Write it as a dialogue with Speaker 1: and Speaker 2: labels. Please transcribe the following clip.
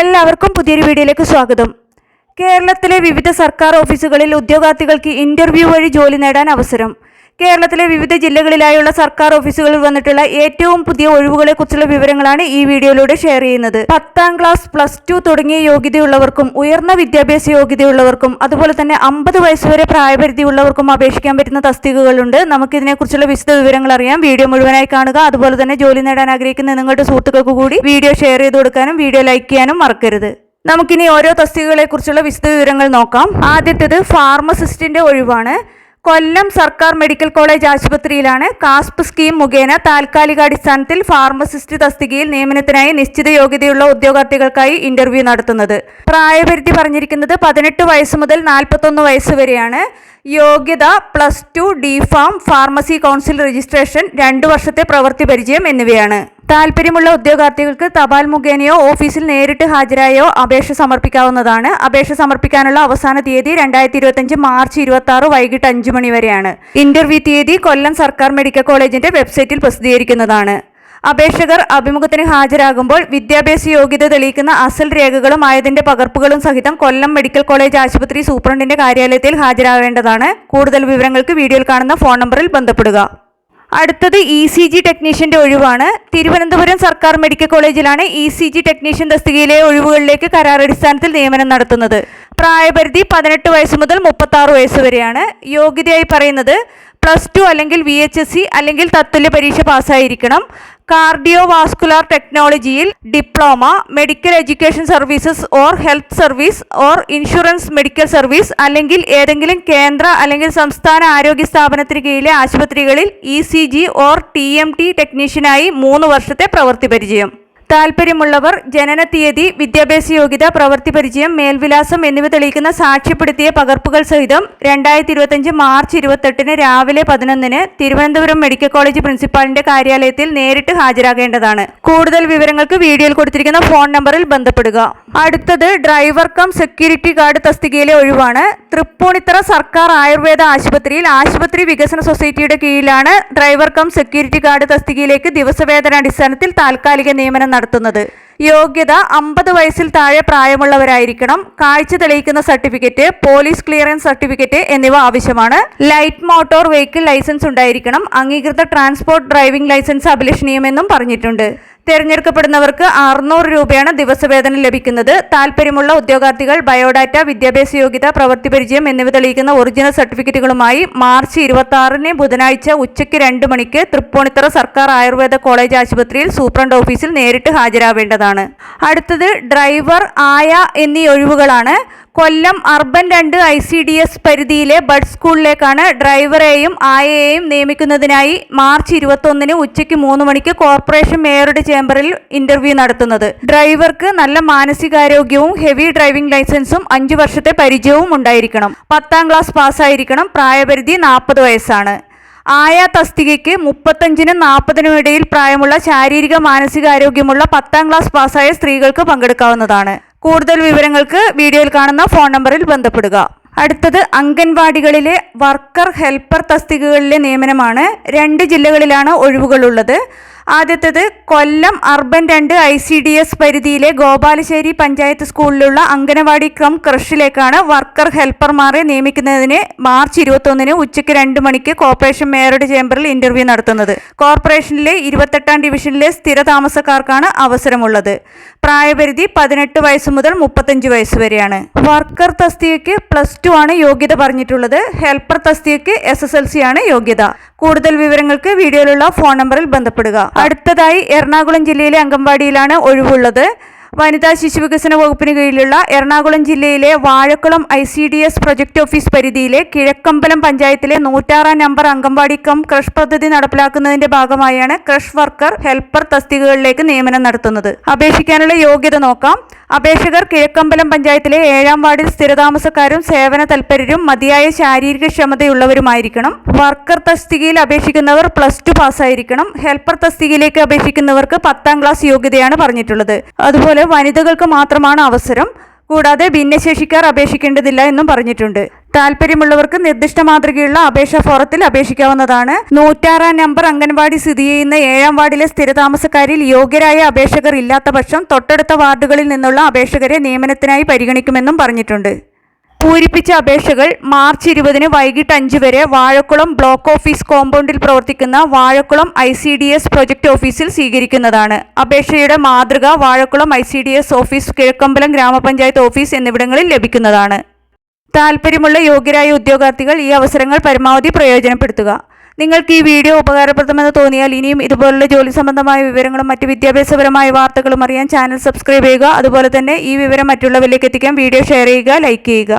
Speaker 1: എല്ലാവർക്കും പുതിയൊരു വീഡിയോയിലേക്ക് സ്വാഗതം. കേരളത്തിലെ വിവിധ സർക്കാർ ഓഫീസുകളിൽ ഉദ്യോഗാർത്ഥികൾക്ക് ഇന്റർവ്യൂ വഴി ജോലി നേടാൻ അവസരം. കേരളത്തിലെ വിവിധ ജില്ലകളിലായുള്ള സർക്കാർ ഓഫീസുകളിൽ വന്നിട്ടുള്ള ഏറ്റവും പുതിയ ഒഴിവുകളെ കുറിച്ചുള്ള വിവരങ്ങളാണ് ഈ വീഡിയോയിലൂടെ ഷെയർ ചെയ്യുന്നത്. പത്താം ക്ലാസ് പ്ലസ് ടു തുടങ്ങിയ യോഗ്യതയുള്ളവർക്കും ഉയർന്ന വിദ്യാഭ്യാസ യോഗ്യതയുള്ളവർക്കും അതുപോലെ തന്നെ അമ്പത് വയസ്സുവരെ പ്രായപരിധിയുള്ളവർക്കും അപേക്ഷിക്കാൻ പറ്റുന്ന തസ്തികകളുണ്ട്. നമുക്കിതിനെക്കുറിച്ചുള്ള വിശദ വിവരങ്ങൾ അറിയാം. വീഡിയോ മുഴുവനായി കാണുക. അതുപോലെ തന്നെ ജോലി നേടാൻ ആഗ്രഹിക്കുന്ന നിങ്ങളുടെ സുഹൃത്തുക്കൾക്ക് കൂടി വീഡിയോ ഷെയർ ചെയ്ത് കൊടുക്കാനും വീഡിയോ ലൈക്ക് ചെയ്യാനും മറക്കരുത്. നമുക്കിനി ഓരോ തസ്തികകളെ കുറിച്ചുള്ള വിശദ വിവരങ്ങൾ നോക്കാം. ആദ്യത്തേത് ഫാർമസിസ്റ്റിന്റെ ഒഴിവാണ്. കൊല്ലം സർക്കാർ മെഡിക്കൽ കോളേജ് ആശുപത്രിയിലാണ് കാസ്പ് സ്കീം മുഖേന താൽക്കാലികാടിസ്ഥാനത്തിൽ ഫാർമസിസ്റ്റ് തസ്തികയിൽ നിയമനത്തിനായി നിശ്ചിത യോഗ്യതയുള്ള ഉദ്യോഗാർത്ഥികൾക്കായി ഇന്റർവ്യൂ നടത്തുന്നത്. പ്രായപരിധി പറഞ്ഞിരിക്കുന്നത് പതിനെട്ട് വയസ്സ് മുതൽ നാൽപ്പത്തൊന്ന് വയസ്സ് വരെയാണ്. യോഗ്യത plus two D pharm pharmacy council registration രണ്ടു വർഷത്തെ പ്രവൃത്തി പരിചയം എന്നിവയാണ്. താല്പര്യമുള്ള ഉദ്യോഗാർത്ഥികൾക്ക് തപാൽ മുഖേനയോ ഓഫീസിൽ നേരിട്ട് ഹാജരായോ അപേക്ഷ സമർപ്പിക്കാവുന്നതാണ്. അപേക്ഷ സമർപ്പിക്കാനുള്ള അവസാന തീയതി രണ്ടായിരത്തി ഇരുപത്തഞ്ച് മാർച്ച് ഇരുപത്തി ആറ് വൈകിട്ട് അഞ്ച് മണി വരെയാണ്. ഇന്റർവ്യൂ തീയതി കൊല്ലം സർക്കാർ മെഡിക്കൽ കോളേജിന്റെ വെബ്സൈറ്റിൽ പ്രസിദ്ധീകരിക്കുന്നതാണ്. അപേക്ഷകർ അഭിമുഖത്തിന് ഹാജരാകുമ്പോൾ വിദ്യാഭ്യാസ യോഗ്യത തെളിയിക്കുന്ന അസൽ രേഖകളും ആയതിന്റെ പകർപ്പുകളും സഹിതം കൊല്ലം മെഡിക്കൽ കോളേജ് ആശുപത്രി സൂപ്രണ്ടിന്റെ കാര്യാലയത്തിൽ ഹാജരാവേണ്ടതാണ് കൂടുതൽ വിവരങ്ങൾക്ക് വീഡിയോയിൽ കാണുന്ന ഫോൺ നമ്പറിൽ ബന്ധപ്പെടുക. അടുത്തത് ഇ സി ജി ടെക്നീഷ്യന്റെ ഒഴിവാണ്. തിരുവനന്തപുരം സർക്കാർ മെഡിക്കൽ കോളേജിലാണ് ഇ സി ജി ടെക്നീഷ്യൻ തസ്തികയിലെ ഒഴിവുകളിലേക്ക് കരാറടിസ്ഥാനത്തിൽ നിയമനം നടത്തുന്നത്. പ്രായപരിധി പതിനെട്ട് വയസ്സ് മുതൽ മുപ്പത്തി ആറ് വയസ്സ് വരെയാണ്. യോഗ്യതയായി പറയുന്നത് പ്ലസ് ടു അല്ലെങ്കിൽ വി എച്ച് എസ് സി അല്ലെങ്കിൽ തത്തുല്യ പരീക്ഷ പാസ്സായിരിക്കണം. കാർഡിയോ വാസ്കുലാർ ടെക്നോളജിയിൽ diploma medical education services or health service or insurance medical service അല്ലെങ്കിൽ ഏതെങ്കിലും കേന്ദ്ര അല്ലെങ്കിൽ സംസ്ഥാന ആരോഗ്യ സ്ഥാപനത്തിന് കീഴിലെ ആശുപത്രികളിൽ E C G or T M T ടെക്നീഷ്യനായി മൂന്ന് വർഷത്തെ പ്രവൃത്തി പരിചയം. താല്പര്യമുള്ളവർ ജനന തീയതി വിദ്യാഭ്യാസ യോഗ്യത പ്രവൃത്തി പരിചയം മേൽവിലാസം എന്നിവ തെളിയിക്കുന്ന സാക്ഷ്യപ്പെടുത്തിയ പകർപ്പുകൾ സഹിതം രണ്ടായിരത്തി ഇരുപത്തഞ്ച് മാർച്ച് ഇരുപത്തെട്ടിന് രാവിലെ പതിനൊന്നിന് തിരുവനന്തപുരം മെഡിക്കൽ കോളേജ് പ്രിൻസിപ്പാളിന്റെ കാര്യാലയത്തിൽ നേരിട്ട് ഹാജരാകേണ്ടതാണ്. കൂടുതൽ വിവരങ്ങൾക്ക് വീഡിയോയിൽ കൊടുത്തിരിക്കുന്ന ഫോൺ നമ്പറിൽ ബന്ധപ്പെടുക. അടുത്തത് ഡ്രൈവർ കം സെക്യൂരിറ്റി ഗാർഡ് തസ്തികയിലെ ഒഴിവാണ്. തൃപ്പൂണിത്തറ സർക്കാർ ആയുർവേദ ആശുപത്രിയിൽ ആശുപത്രി വികസന സൊസൈറ്റിയുടെ കീഴിലാണ് ഡ്രൈവർ കം സെക്യൂരിറ്റി ഗാർഡ് തസ്തികയിലേക്ക് ദിവസവേതനാടിസ്ഥാനത്തിൽ താൽക്കാലിക നിയമനം നടത്തുന്നത്. യോഗ്യത അമ്പത് വയസ്സിൽ താഴെ പ്രായമുള്ളവരായിരിക്കണം. കാഴ്ച തെളിയിക്കുന്ന സർട്ടിഫിക്കറ്റ് പോലീസ് ക്ലിയറൻസ് സർട്ടിഫിക്കറ്റ് എന്നിവ ആവശ്യമാണ്. ലൈറ്റ് മോട്ടോർ വെഹിക്കിൾ ലൈസൻസ് ഉണ്ടായിരിക്കണം. അംഗീകൃത ട്രാൻസ്പോർട്ട് ഡ്രൈവിംഗ് ലൈസൻസ് അഭിലഷണീയമെന്നും പറഞ്ഞിട്ടുണ്ട്. തിരഞ്ഞെടുക്കപ്പെടുന്നവർക്ക് അറുന്നൂറ് രൂപയാണ് ദിവസവേതനം ലഭിക്കുന്നത്. താൽപ്പര്യമുള്ള ഉദ്യോഗാർത്ഥികൾ ബയോഡാറ്റ വിദ്യാഭ്യാസ യോഗ്യത പ്രവൃത്തി പരിചയം എന്നിവ തെളിയിക്കുന്ന ഒറിജിനൽ സർട്ടിഫിക്കറ്റുകളുമായി മാർച്ച് ഇരുപത്തി ആറിന് ബുധനാഴ്ച ഉച്ചയ്ക്ക് രണ്ട് മണിക്ക് തൃപ്പൂണിത്തറ സർക്കാർ ആയുർവേദ കോളേജ് ആശുപത്രിയിൽ സൂപ്രണ്ട് ഓഫീസിൽ നേരിട്ട് ഹാജരാവേണ്ടതാണ്. അടുത്തത് ഡ്രൈവർ ആയ എന്നീ ഒഴിവുകളാണ്. കൊല്ലം അർബൻ രണ്ട് ഐ സി ഡി എസ് പരിധിയിലെ ബഡ് സ്കൂളിലേക്കാണ് ഡ്രൈവറെയും ആയയെയും നിയമിക്കുന്നതിനായി മാർച്ച് ഇരുപത്തൊന്നിന് ഉച്ചയ്ക്ക് മൂന്ന് മണിക്ക് കോർപ്പറേഷൻ മേയറുടെ ചേംബറിൽ ഇന്റർവ്യൂ നടത്തുന്നത്. ഡ്രൈവർക്ക് നല്ല മാനസികാരോഗ്യവും ഹെവി ഡ്രൈവിംഗ് ലൈസൻസും അഞ്ചു വർഷത്തെ പരിചയവും ഉണ്ടായിരിക്കണം. പത്താം ക്ലാസ് പാസ്സായിരിക്കണം. പ്രായപരിധി നാൽപ്പത് വയസ്സാണ്. ആയ തസ്തികയ്ക്ക് മുപ്പത്തഞ്ചിനും നാൽപ്പതിനും ഇടയിൽ പ്രായമുള്ള ശാരീരിക മാനസികാരോഗ്യമുള്ള പത്താം ക്ലാസ് പാസ്സായ സ്ത്രീകൾക്ക് പങ്കെടുക്കാവുന്നതാണ്. കൂടുതൽ വിവരങ്ങൾക്ക് വീഡിയോയിൽ കാണുന്ന ഫോൺ നമ്പറിൽ ബന്ധപ്പെടുക. അടുത്തത് അംഗൻവാടികളിലെ വർക്കർ ഹെൽപ്പർ തസ്തികകളിലെ നിയമനമാണ്. രണ്ട് ജില്ലകളിലാണ് ഒഴിവുകളുള്ളത്. ആദ്യത്തേത് കൊല്ലം അർബൻ രണ്ട് ഐ സി ഡി എസ് പരിധിയിലെ ഗോപാലശ്ശേരി പഞ്ചായത്ത് സ്കൂളിലുള്ള അംഗനവാടി ക്രം ക്രഷിലേക്കാണ് വർക്കർ ഹെൽപ്പർമാരെ നിയമിക്കുന്നതിന് മാർച്ച് ഇരുപത്തൊന്നിന് ഉച്ചയ്ക്ക് രണ്ട് മണിക്ക് കോർപ്പറേഷൻ മേയറുടെ ചേംബറിൽ ഇന്റർവ്യൂ നടത്തുന്നത്. കോർപ്പറേഷനിലെ ഇരുപത്തെട്ടാം ഡിവിഷനിലെ സ്ഥിര താമസക്കാർക്കാണ് അവസരമുള്ളത്. പ്രായപരിധി പതിനെട്ട് വയസ്സ് മുതൽ മുപ്പത്തഞ്ച് വയസ്സ് വരെയാണ്. വർക്കർ തസ്തികയ്ക്ക് പ്ലസ് ടു ആണ് യോഗ്യത പറഞ്ഞിട്ടുള്ളത്. ഹെൽപ്പർ തസ്തികയ്ക്ക് എസ് എസ് എൽ സി ആണ് യോഗ്യത. കൂടുതൽ വിവരങ്ങൾക്ക് വീഡിയോയിലുള്ള ഫോൺ നമ്പറിൽ ബന്ധപ്പെടുക. അടുത്തതായി എറണാകുളം ജില്ലയിലെ അംഗൻവാടിയിലാണ് ഒഴിവുള്ളത്. വനിതാ ശിശു വികസന വകുപ്പിന് കീഴിലുള്ള എറണാകുളം ജില്ലയിലെ Vazhakulam I C D S project office പരിധിയിലെ കിഴക്കമ്പലം പഞ്ചായത്തിലെ നൂറ്റാറാം നമ്പർ അംഗൻവാടി കം ക്രഷ് പദ്ധതി നടപ്പിലാക്കുന്നതിന്റെ ഭാഗമായാണ് ക്രഷ് വർക്കർ ഹെൽപ്പർ തസ്തികകളിലേക്ക് നിയമനം നടത്തുന്നത്. അപേക്ഷിക്കാനുള്ള യോഗ്യത നോക്കാം. അപേക്ഷകർ കിഴക്കമ്പലം പഞ്ചായത്തിലെ ഏഴാം വാർഡിൽ സ്ഥിരതാമസക്കാരും സേവന തൽപരരും മതിയായ ശാരീരിക ക്ഷമതയുള്ളവരുമായിരിക്കണം. വർക്കർ തസ്തികയിൽ അപേക്ഷിക്കുന്നവർ പ്ലസ് ടു പാസ്സായിരിക്കണം. ഹെൽപ്പർ തസ്തികയിലേക്ക് അപേക്ഷിക്കുന്നവർക്ക് പത്താം ക്ലാസ് യോഗ്യതയാണ് പറഞ്ഞിട്ടുള്ളത്. അതുപോലെ വനിതകൾക്ക് മാത്രമാണ് അവസരം. കൂടാതെ ഭിന്നശേഷിക്കാർ അപേക്ഷിക്കേണ്ടതില്ല എന്നും പറഞ്ഞിട്ടുണ്ട്. താല്പര്യമുള്ളവർക്ക് നിർദ്ദിഷ്ട മാതൃകയുള്ള അപേക്ഷാ ഫോറത്തിൽ അപേക്ഷിക്കാവുന്നതാണ്. നൂറ്റാറാം നമ്പർ അംഗൻവാടി സ്ഥിതി ചെയ്യുന്ന ഏഴാം വാർഡിലെ സ്ഥിരതാമസക്കാരിൽ യോഗ്യരായ അപേക്ഷകർ ഇല്ലാത്ത പക്ഷം തൊട്ടടുത്ത വാർഡുകളിൽ നിന്നുള്ള അപേക്ഷകരെ നിയമനത്തിനായി പരിഗണിക്കുമെന്നും പറഞ്ഞിട്ടുണ്ട്. പൂരിപ്പിച്ച അപേക്ഷകൾ മാർച്ച് ഇരുപതിന് വൈകിട്ട് അഞ്ച് വരെ വാഴക്കുളം ബ്ലോക്ക് ഓഫീസ് കോമ്പൗണ്ടിൽ പ്രവർത്തിക്കുന്ന Vazhakulam I C D S project ഓഫീസിൽ സ്വീകരിക്കുന്നതാണ്. അപേക്ഷയുടെ മാതൃക Vazhakulam I C D S office Kizhakkambalam ഗ്രാമപഞ്ചായത്ത് ഓഫീസ് എന്നിവിടങ്ങളിൽ ലഭിക്കുന്നതാണ്. താല്പര്യമുള്ള യോഗ്യരായ ഉദ്യോഗാർത്ഥികൾ ഈ അവസരങ്ങൾ പരമാവധി പ്രയോജനപ്പെടുത്തുക. നിങ്ങൾക്ക് ഈ വീഡിയോ ഉപകാരപ്രദമെന്ന് തോന്നിയാൽ ഇനിയും ഇതുപോലുള്ള ജോലി സംബന്ധമായ വിവരങ്ങളും മറ്റ് വിദ്യാഭ്യാസപരമായ വാർത്തകളും അറിയാൻ ചാനൽ സബ്സ്ക്രൈബ് ചെയ്യുക. അതുപോലെ തന്നെ ഈ വിവരം മറ്റുള്ളവരിലേക്ക് എത്തിക്കാൻ വീഡിയോ ഷെയർ ചെയ്യുക ലൈക്ക് ചെയ്യുക.